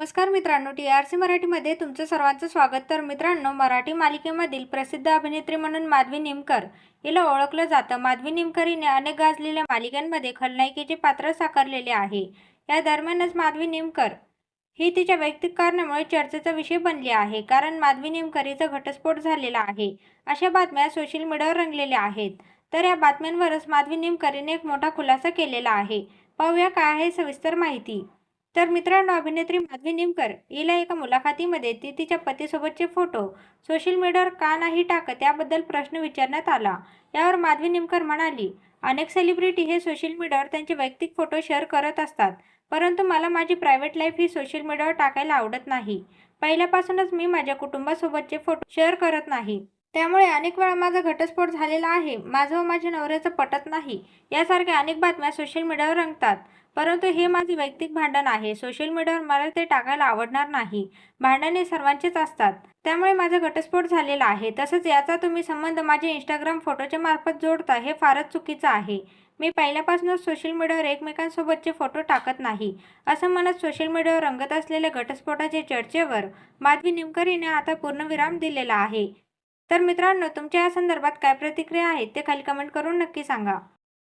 नमस्कार मित्रांनो T R C मराठीमध्ये तुमचं सर्वांचं स्वागत. तर मित्रांनो मराठी मालिकेमधील प्रसिद्ध अभिनेत्री म्हणून माधवी निमकर हिला ओळखलं जातं. माधवी निमकर हिने अनेक गाजलेल्या मालिकांमध्ये खलनायिकेचे पात्र साकारलेले आहे. या दरम्यानच माधवी निमकर ही तिच्या वैयक्तिक कारणामुळे चर्चेचा विषय बनली आहे कारण माधवी निमकर हिचा घटस्फोट झालेला आहे. अशा बातम्या सोशल मीडियावर रंगलेल्या आहेत. तर या बातम्यांवरच माधवी निमकर हिने एक मोठा खुलासा केलेला आहे. पाहूया काय आहे सविस्तर माहिती. तर मित्रांनो अभिनेत्री माधवी निमकर हिला एका मुलाखतीमध्ये ती तिच्या पतीसोबतचे फोटो सोशल मीडियावर का नाही टाकत याबद्दल प्रश्न विचारण्यात आला. यावर माधवी निमकर म्हणाली अनेक सेलिब्रिटी हे सोशल मीडियावर त्यांचे वैयक्तिक फोटो शेअर करत असतात परंतु मला माझी प्रायव्हेट लाईफ ही सोशल मीडियावर टाकायला आवडत नाही. पहिल्यापासूनच मी माझ्या कुटुंबासोबतचे फोटो शेअर करत नाही. त्यामुळे अनेक वेळा माझा घटस्फोट झालेला आहे. माझं व माझ्या नवऱ्याचं पटत नाही. यासारख्या अनेक बातम्या सोशल मीडियावर रंगतात. परंतु हे माझे वैयक्तिक भांडण आहे. सोशल मीडियावर मला ते टाकायला आवडणार नाही. भांडण हे सर्वांचेच असतात. त्यामुळे माझा घटस्फोट झालेला आहे. तसंच याचा तुम्ही संबंध माझ्या इंस्टाग्राम फोटोच्या मार्फत जोडता हे फारच चुकीचं आहे. मी पहिल्यापासूनच सोशल मीडियावर एकमेकांसोबतचे फोटो टाकत नाही. असं म्हणत सोशल मीडियावर रंगत असलेल्या घटस्फोटाच्या चर्चेवर माधवी निमकर हिने आता पूर्णविराम दिलेला आहे. तर मित्रांनो तुमच्या या संदर्भात काय प्रतिक्रिया आहेत ते खाली कमेंट करून नक्की सांगा.